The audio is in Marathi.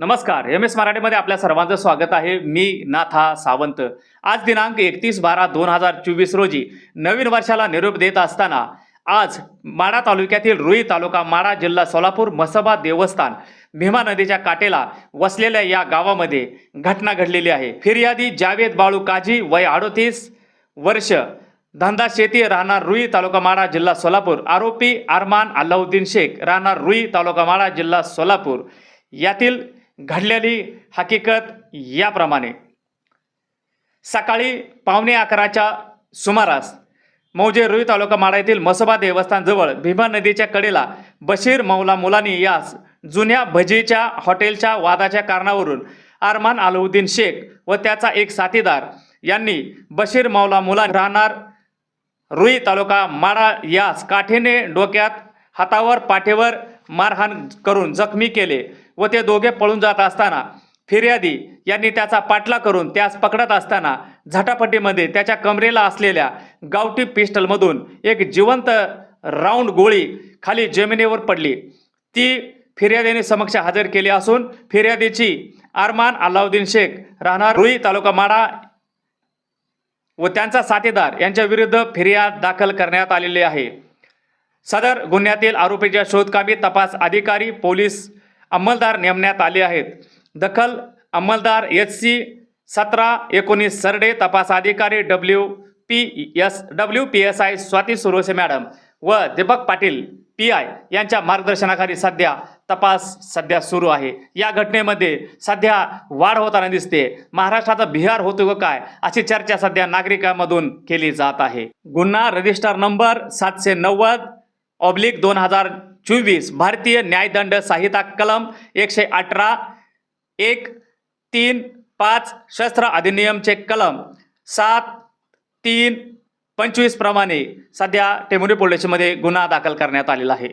नमस्कार एम एस मराठीमध्ये आपल्या सर्वांचं स्वागत आहे. मी नाथा सावंत. आज दिनांक एकतीस बारा दोन हजार चोवीस रोजी नवीन वर्षाला निरोप देत असताना आज माडा तालुक्यातील रुई तालुका माडा जिल्हा सोलापूर मसबा देवस्थान भीमा नदीच्या काठेला वसलेल्या या गावामध्ये घटना घडलेली आहे. फिर्यादी जावेद बाळू काजी वय अडोतीस वर्ष धंदा शेती राहणार रुई तालुका माडा जिल्हा सोलापूर. आरोपी अरमान अल्लाउद्दीन शेख राहणार रुई तालुका माडा जिल्हा सोलापूर. यातील घडलेली हकीकत याप्रमाणे. सकाळी पावणे अकराच्या सुमारास मौजे रुई तालुका माडा येथील मसोबा देवस्थानजवळ भीमा नदीच्या कडेला बशीर मौला मुलानी यास जुन्या भजीच्या हॉटेलच्या वादाच्या कारणावरून अरमान अलाउद्दीन शेख व त्याचा एक साथीदार यांनी बशीर मौला मुला राहणार रुई तालुका माडा यास काठीने डोक्यात हातावर पाठीवर मारहाण करून जखमी केले. व ते दोघे पळून जात असताना फिर्यादी यांनी त्याचा पाठला करून त्यास पकडत असताना झटापटीमध्ये त्याच्या कमरेला असलेल्या गावठी पिस्टलमधून एक जिवंत राऊंड गोळी खाली जमिनीवर पडली. ती फिर्यादीने समक्ष हजर केली असून फिर्यादीची अरमान अलाउद्दीन शेख राहणार रुई तालुका माडा व त्यांचा साथीदार यांच्या विरुद्ध फिर्याद दाखल करण्यात आलेली आहे. सदर गुन्ह्यातील आरोपीच्या शोधकामी तपास अधिकारी पोलीस अंमलदार नेमण्यात आले आहेत. दखल अंमलदार एच सी सतरा एकोणीस सरडे तपास अधिकारी W P S W P S I Swati Surose madam व दीपक पाटील पी आय यांच्या मार्गदर्शनाखाली सध्या तपास सध्या सुरू आहे. या घटनेमध्ये सध्या वाढ होताना दिसते. महाराष्ट्राचा बिहार होतो का काय अशी चर्चा सध्या नागरिकांमधून केली जात आहे. गुन्हा रजिस्टर नंबर सातशे नव्वद ऑब्लिक दोन हजार चोवीस. भारतीय न्यायदंड संहिता कलम एकशे अठरा एक तीन पाच शस्त्र अधिनियमचे कलम सात तीन पंचवीस प्रमाणे सध्या टेमुरी पोलिसमध्ये गुन्हा दाखल करण्यात आलेला आहे.